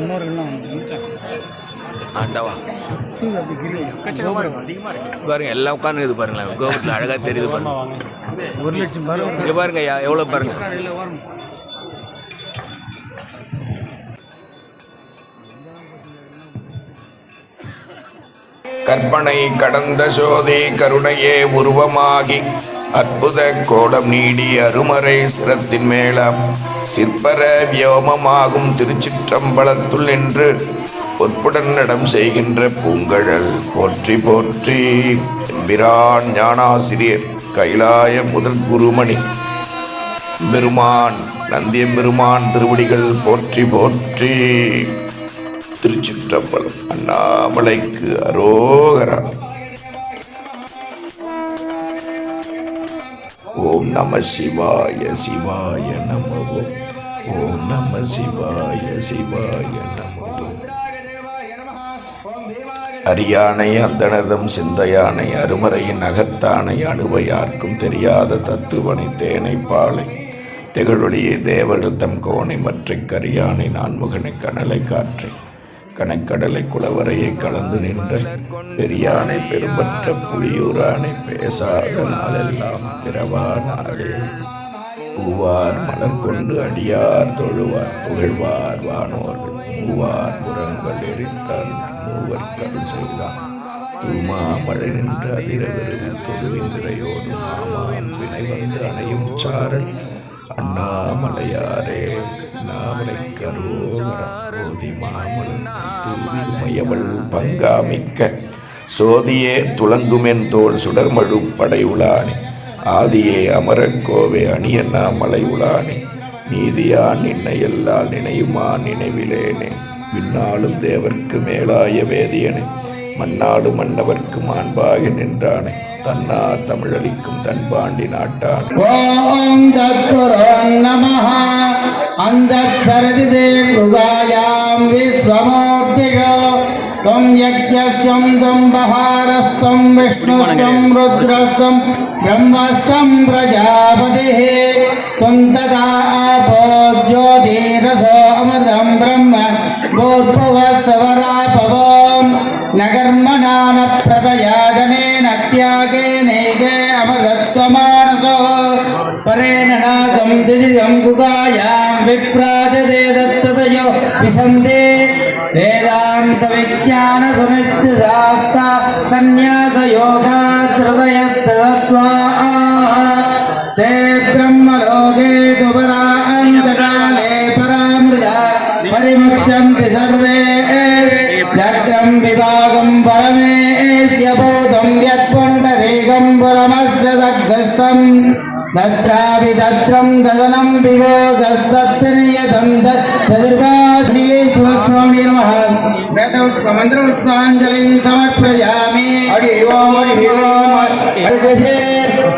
முன்னோர்கள்லாம் ஆண்டவா. பாருங்க எல்லாம் உட்காந்துருது பாருங்களேன். கோபுரத்தில் அழகா தெரியுது பாருங்க. ஒரு லட்சம் பாருங்க ஐயா எவ்வளவு பாருங்க. கற்பனை கடந்த சோதி கருணையே உருவமாகி அற்புத கோடம் நீடி அருமறை சிரத்தின் மேலாம் சிற்பர வியோமமாகும் திருச்சிற்றம்பலத்துள் நின்று பொற்புடன் நடம் செய்கின்ற பூங்கழல் போற்றி போற்றி. பிரான் ஞானாசிரியர் கைலாய முதல் குருமணி. பெருமான் நந்தியம்பெருமான் திருவடிகள் போற்றி போற்றி. திருச்சிற்றம்பலம் அண்ணாமலைக்கு அரோகரா. ஓம் நம சிவாய சிவாய நம ஓம். ஓம் நம சிவாய சிவாய நம அரியானை அந்தனதம் சிந்தையானை அருமறையின் அகத்தானை அணுவையார்க்கும் தெரியாத தத்துவனை தேனை பாலை. திகழொளியே தேவர்கள் தம் கோணை மற்றைக் கரியானை நான்முகனை கனலை காற்றை. கணக்கடலை குளவரையை கலந்து நின்ற பெரியானை பெரும்பற்ற புலியூரானை பேசாத நாளெல்லாம் பிறவா நாளே பூவார் மலர் கொண்டு அடியார் தொழுவார் புகழ்வார் வானோர்கள் பூவார் புறங்கள் எரித்தார் மூவர் கருள் செய்தான் தூமா மழை நின்று அதிரவிருது தொழுவின் நிறையோடு மாமா வினை வந்து அணையும் சாரல் அண்ணாமலையாரே. நாமலை கரோகர மாமலன் பங்காமிக்க. சோதியே துளங்குமென் தோல் சுடர்மழும் படை ஆதியே அமரக்கோவே அணியண்ணா மலை உளானே நீதியான் நின்னை எல்லால் நினையுமா நினைவிலேனே. விண்ணாளும் தேவர்க்கு மேலாய வேதியனே. மன்னாடு மன்னவர்க்கு மாண்பாக நின்றானே. தன்னா தமிழளிக்கும் தன்பாண்டி நாட்டான் ॐ तत्पुरो नमः अन्तःसरति गुगायां विश्वमूर्तिषु त्वं यज्ञस्वं त्वं बहारस्त्वं विष्णुस्त्वं रुद्रस्त्वं ब्रह्मस्त्वं प्रजापतिः त्वं तदा आपो ज्योतिरसो अमृतं ब्रह्म भूर्भुवस्वरापवोम् न कर्मणा न प्रतया जनेन त्यागेनैके अमृतत्वमानसो परेण नागं दिदिजं गुगायां विप्राजते दत्ततयो विसन्ते वेदान्तविज्ञानसुनिश्चितास्ता सन्न्यासयोगात्रदयत्तत्त्वा ते ब्रह्मलोके दुपरान्तकाले परामृता परिमुच्यन्ति सर्वे यत्रं विभागं परमेश्य बोधं यत्पुण्डरीकं पुरमस्य दग्धस्थं तत्रापि तत्रं ददनं विभोगस्तत्नियतं चतुर्वाणी सुस्वामी नमः मन्त्रपुष्पाञ्जलिं समर्पयामि हरि ओम् हरि ओम्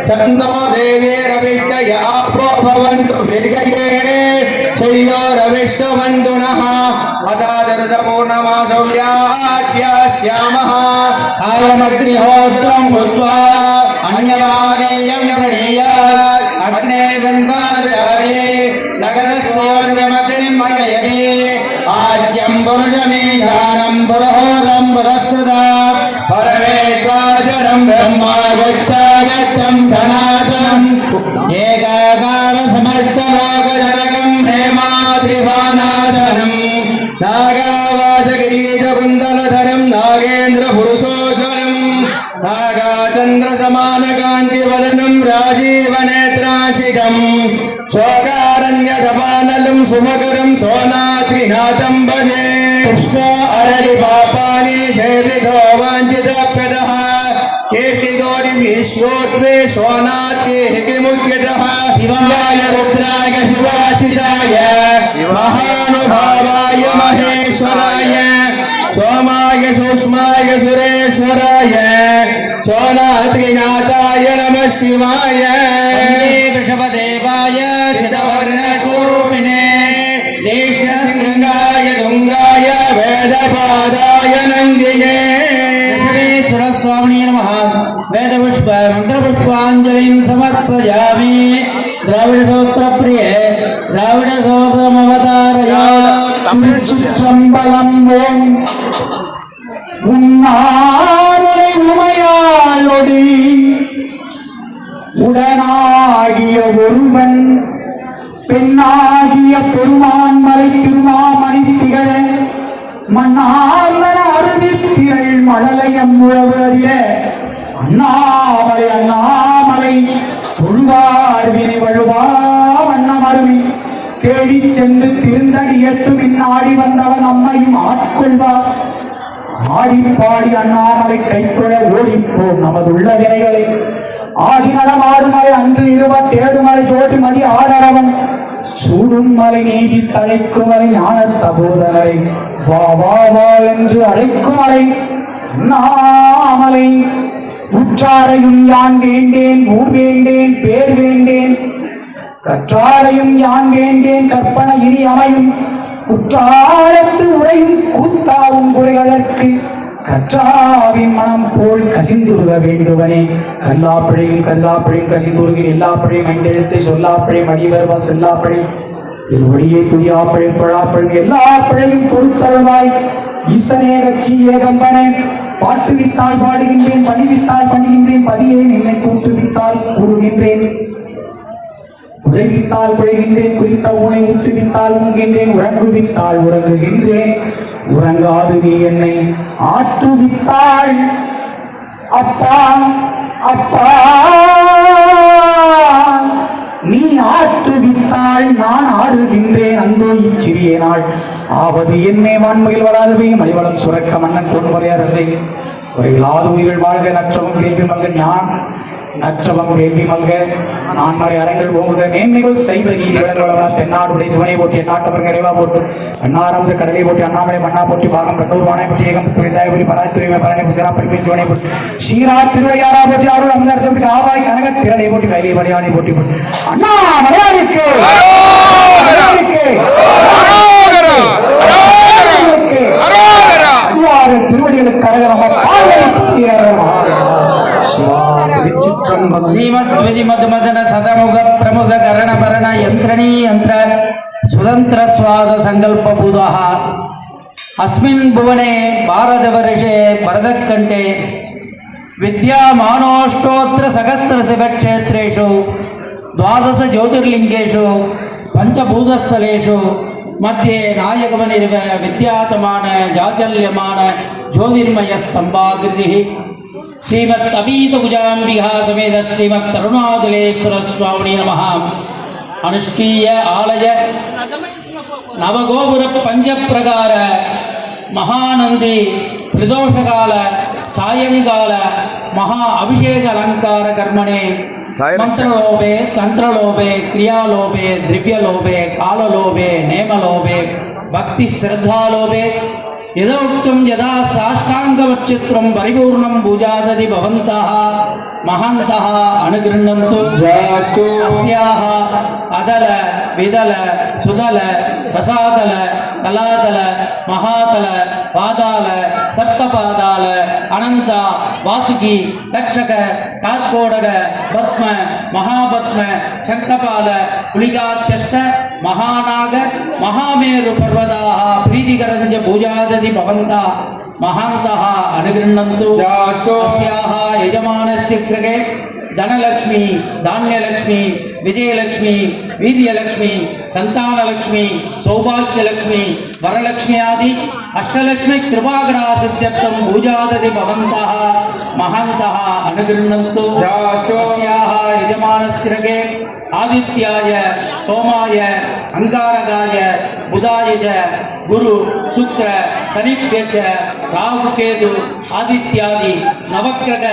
सन्दो देवेरविष्टया भवन्तु विर्गये शैलोरविष्टवन्तु नः अदादरदपूर्णमासौर्याद्यास्यामः सायमग्निहोत्रं भूत्वा अन्यवानेयं प्रणीयात् अग्ने गन्धाचार्ये नगरस्योऽन्यमग्निं मययति आज्यं पुरुषमीशानं पुरहोरं पुरस्कृता परमेश्वाचरं ब्रह्मागत्तागतं सनातनम् नागाचन्द्रसमानकान्तिवदनं राजीवनेत्राशिकम् शोकारण्यसमानलं सुमकरं सोनात्रिनाथं भजे पुष्प अरळि पापानि शैर्विधो वाञ्छितप्रदः कीर्तिगौरि विश्वोत्वे सोनात्ये हिकिमुद्यतः शिवाय சோமாய சூஷ்மாய சுரேஸ்வராய சோநாத்ரிநாதாய நம சிவாய. ரிஷபதேவாய சிதவர்ணசூபினே. தேஷ்ணசிங்காய துங்காய வேதபாதாய நந்தியே. சுரஸ்வாமினே நம. வேதபுஷ்ப மந்திரபுஷ்பாஞ்சலிம் சமர்ப்பயாமி. திராவிட சோஸ்திர பிரியே திராவிட சோதரமவதாரயா தமிழ் சுற்றம்பலம் ஓம். உன்னாரை உமையாளொடி உடனாகிய ஒருவன் பெண்ணாகிய பெருமான் மலை திருமாமணி திகழ மன்னார்ந்தன அருவித்திரள் மழலையம் உழவு அறிய அண்ணாமலை அண்ணாமலை தொழுவார் வினை வழுவா வண்ணம் அருவி. தேடிச் சென்று திருந்தடியத்து பின்னாடி வந்தவன் அம்மையும் ஆட்கொள்வார். ஆடிப்பாடி அண்ணாமலை கைப்பட ஓடிப்போம் நமது உள்ள வினைகளை. ஆதி நடமாடுமலை அன்று இருவ தேடுமலை ஜோடி மதி ஆடரவன் சூடும் மலை நீதி தழைக்கும் மலை ஞான தபோதரை வா வா வா என்று அழைக்கும் மலை. அண்ணாமலை. உற்றாரையும் யான் வேண்டேன் ஊர் வேண்டேன் பேர் வேண்டேன். கற்றாரையும் யான் வேண்டேன் கற்பனை இனி அமையும். குற்றாலத்து உடையும் கூத்தாவும் குறைகளுக்கு கற்றாவி மனம் போல் கசிந்துருக வேண்டுவனே. கல்லாப்பிழையும் கல்லாப்பிழையும் கசிந்துருகின் எல்லாப்பிழையும் ஐந்தெழுத்தை சொல்லாப்பிழையும் அடிவருவால் செல்லாப்பிழையும். இது துதியாப்பிழையும் பழாப்பிழையும் எல்லா பிழையும் பொறுத்தருவாய் ஈசனே கட்சி ஏகம்பனே. பாட்டுவித்தால் பாடுகின்றேன் பணிவித்தால் பண்ணுகின்றேன் பதியை நின்னை கூட்டுவித்தால் கூறுகின்றேன். உதவித்தால் உழைகின்றேன் குறித்த உனை உத்துவித்தால் உண்கின்றேன் உறங்குவித்தால் உறங்குகின்றேன். உறங்காது நீ என்னை ஆற்றுவித்தாள். அப்பா அப்பா. நீ ஆற்றுவித்தாள் நான் ஆடுகின்றேன் அந்தோ இச்சிறிய நாள். ஆவது என்னே வான்மையில் வராதவே மணிவளம் சுரக்க மன்னன் பொன்முறை அரசை. உரையிலாது உயிர்கள் வாழ்க நற்றவும் கேள்வி மகன் யான் நற்றவம் வேண்டி மல்க நான்மறை அரங்கள் ஓங்குக மேன்மைகள் செய்வ நீதி விளங்குவளவன தென்னாடுடைய சிவனை போட்டி நாட்டவர் இறைவா போட்டு அண்ணாரந்து கடலை போட்டி அண்ணாமலை மண்ணா போட்டி பாகம் கண்ணூர் வானை போட்டி ஏகம் துறைந்தாயபுரி பராத்துறை பரணி சிறா பரிமை சிவனை போட்டி சீரா திருவையாரா போட்டி அருள் அமர்ந்தரசத்துக்கு ஆவாய் கனக திரளை போட்டி கைலை மலையானை போட்டி போட்டு அண்ணா மலையாளிக்கு மலையாளிக்கு மலையாளிக்கு ಶ್ರೀಮದ್ ವಿಧಿಮದ್ ಮದನ ಸದಮುಖ ಪ್ರಮುಖ ಕರಣಭರಣ ಯಂತ್ರಣೀ ಯಂತ್ರ ಸುತಂತ್ರ ಸ್ವಾದ ಸಂಕಲ್ಪ ಬುಧಃ ಅಸ್ಮಿನ್ ಭುವನೆ ಭಾರತ ವರ್ಷೆ ಭರತಕಂಠೆ ವಿದ್ಯಾಮಾನೋಷ್ಟೋತ್ರ ಸಹಸ್ರ ಶಿವಕ್ಷೇತ್ರೇಷು ದ್ವಾದಶ ಜ್ಯೋತಿರ್ಲಿಂಗೇಶು ಪಂಚಭೂತಸ್ಥಲೇಷು ಮಧ್ಯೆ ನಾಯಕವನಿರುವ ವಿದ್ಯಾತಮಾನ ಜಾಜಲ್ಯಮಾನ ಜ್ಯೋತಿರ್ಮಯ ಸ್ತಂಭಾಗೃತಿ శ్రీమత్ అమీతభుజాంబిహా సమేత శ్రీమత్ తరుణాదులేశ్వర స్వామిని నమ అనుష్ఠీయ ఆలయ నవగోపుర పంచప్రకార మహానంది ప్రదోషకాల సాయంకాల మహా అభిషేక అలంకార కర్మణే మంత్రలోభే తంత్రలోభే క్రియాలోభే ద్రవ్యలోభే కాలలోభే నేమలోభే భక్తి శ్రద్ధాలోభే యథోక్తం యదా సాష్టాంగవక్షిత్రం పరిపూర్ణం పూజాదది భవంతః మహాంతః అనుగృహంతు జయస్తు అస్యాః అదల విదల సుదల ససాదల కళాదల మహాతల పాదాల சப்தபாதால அனந்தா வாசுகி கட்சக காத்கோடக பத்ம மகாபத்ம சங்கபால புலிகாத்யஷ்ட மகானாக மகாமேரு பர்வதாக பிரீதிகரஞ்ச பூஜாததி பவந்தா மகாந்தः अनुगृह्णन्तु अस्याः यजमानस्य कृते धनलक्ष्मी धान्यलक्ष्मी विजयलक्ष्मी वीर्यलक्ष्मी सन्तानलक्ष्मी सौभाग्यलक्ष्मी वरलक्ष्मी आदि अष्टलक्ष्मी कृपाग्रहासिद्ध्यर्थं पूजादति भवन्तः महन्तः अनुगृह्णन्तु अस्याः यजमानस्य कृते ஆதித்யாய சோமாய அங்காரகாய புதாயஜ குரு சுக்ர சனிப்பேச்ச ராகு கேது ஆதித்யாதி நவக்கிரக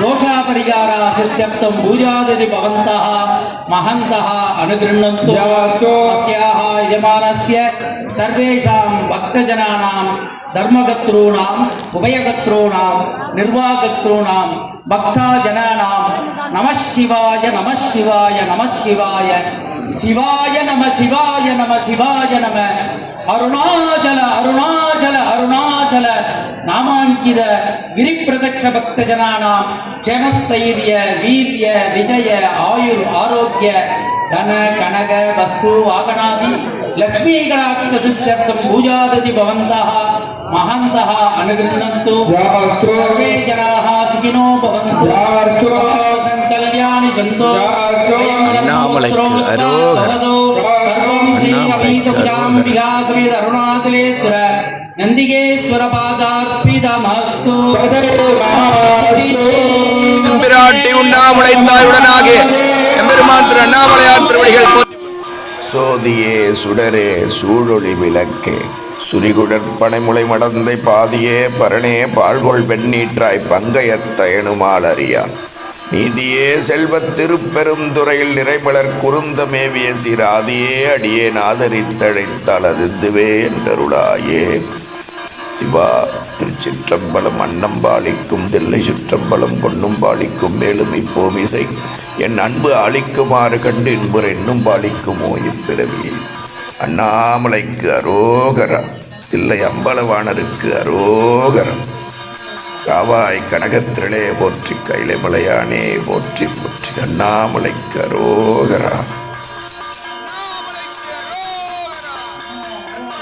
தோஷாபரிகாரா சித்தியர்த்தம் பூஜாததி பவந்தா மகந்தா அனுகிருண்ணந்து யஜமானஸ்ய சர்வேஷாம் பக்தஜனானாம் தர்மகத்ரூணாம் உபயகத்ரூணாம் நிர்வாகத்ரூணாம் பக்தா ஜனானாம் நம சிவாய நம சிவாய நம சிவாய. சிவாய நம சிவாய நம சிவாய நம. அருணாச்சல அருணாச்சல அருணாச்சல நாமாங்கித கிரிப்பிரதட்ச பக்த ஜனானாம் ஜனசைரிய வீரிய விஜய ஆயுர் ஆரோக்கிய. தன கனக வஸ்து வாகனாதி லக்ஷ்மீகணாக்க சித்தியர்த்தம் பூஜாதி பவந்தः மகந்தः அனுகிருணந்து யாஸ்தோ? மே ஜனாः சுகினோ பவந்து. யாஸ்தோ? கல்யாணி சந்தோ. யாஸ்தோ? நாமலை அரோகர். உண்ணாமலை திரு அண்ணாமலையார் திருவடிகள் சோதியே சுடரே சூழொளி விளக்கே. சுரிகுடற் பனைமுளை மடந்தை பாதியே பரணே பாழ்கொள் வெண்ணீற்றாய் பங்கயத்தயனுமால் அறியான். நீதியே செல்வத் திருப்பெருந்துறையில் நிறைமலர் குருந்த மேவிய சிராதியே அடியே நாதரித்தழைத்தால் அதுவே என்றருளாயே. சிவா திருச்சிற்றம்பலம் அன்னம்பாளிக்கும் தில்லை சிற்றம்பலம் கொன்னும் மேலும் இப்போமிசை என் அன்பு அழிக்குமாறு கண்டு இன்புற இன்னும் பாலிக்குமோ இப்பிறவி? அண்ணாமலைக்கு அரோகரா தில்லை அம்பலவாணருக்கு அரோகரம். காவாய் கனகத்திரளே போற்றி கைலைமலையானே போற்றி போற்றி அண்ணாமலைக்கு அரோகரா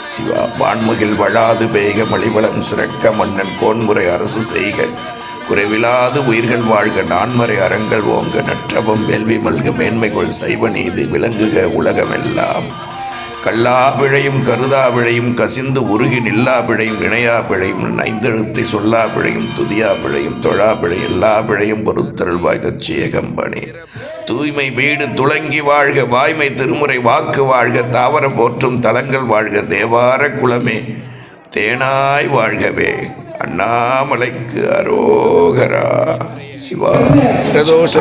சிவா வான்முகில் வழாது பேக மலிவளம் சுரக்க மன்னன் கோன்முறை அரசு செய்க. குறைவிலாது உயிர்கள் வாழ்க நான்மறை அறங்கள் ஓங்க நற்றவம் வேள்வி மல்க மேன்மைகள் சைவ நீதி விளங்குக உலகமெல்லாம். கல்லா பிழையும் கருதா பிழையும் கசிந்து உருகி நில்லா பிழையும் இணையா பிழையும் நைந்தெழுத்தை சொல்லா பிழையும் துதியா பிழையும் தொழா பிழை எல்லா பிழையும் பொறுத்தருள்வாய் கச்சியகம்பனே தூய்மை வீடு துளங்கி வாழ்க வாய்மை திருமுறை வாக்கு வாழ்க தாவரம் போற்றும் தலங்கள் வாழ்க தேவார குலமே தேனாய் வாழ்கவே. அண்ணாமலைக்கு அரோகரா. சிவா. பிரதோஷ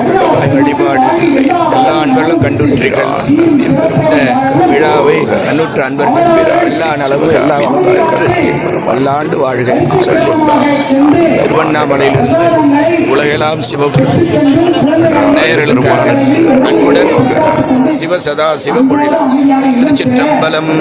வழிபாடு இல்லை எல்லா அன்பர்களும் கண்டுற்றீர்கள் இந்த விழாவை கண்ணுற்ற அன்பர்கள் எல்லா நலவு எல்லா பல்லாண்டு வாழ்க திருவண்ணாமலையில் உலகெல்லாம் சிவபுரம் அன்புடன் சிவசதா சிவபொழில் திருச்சிற்றம்பலம்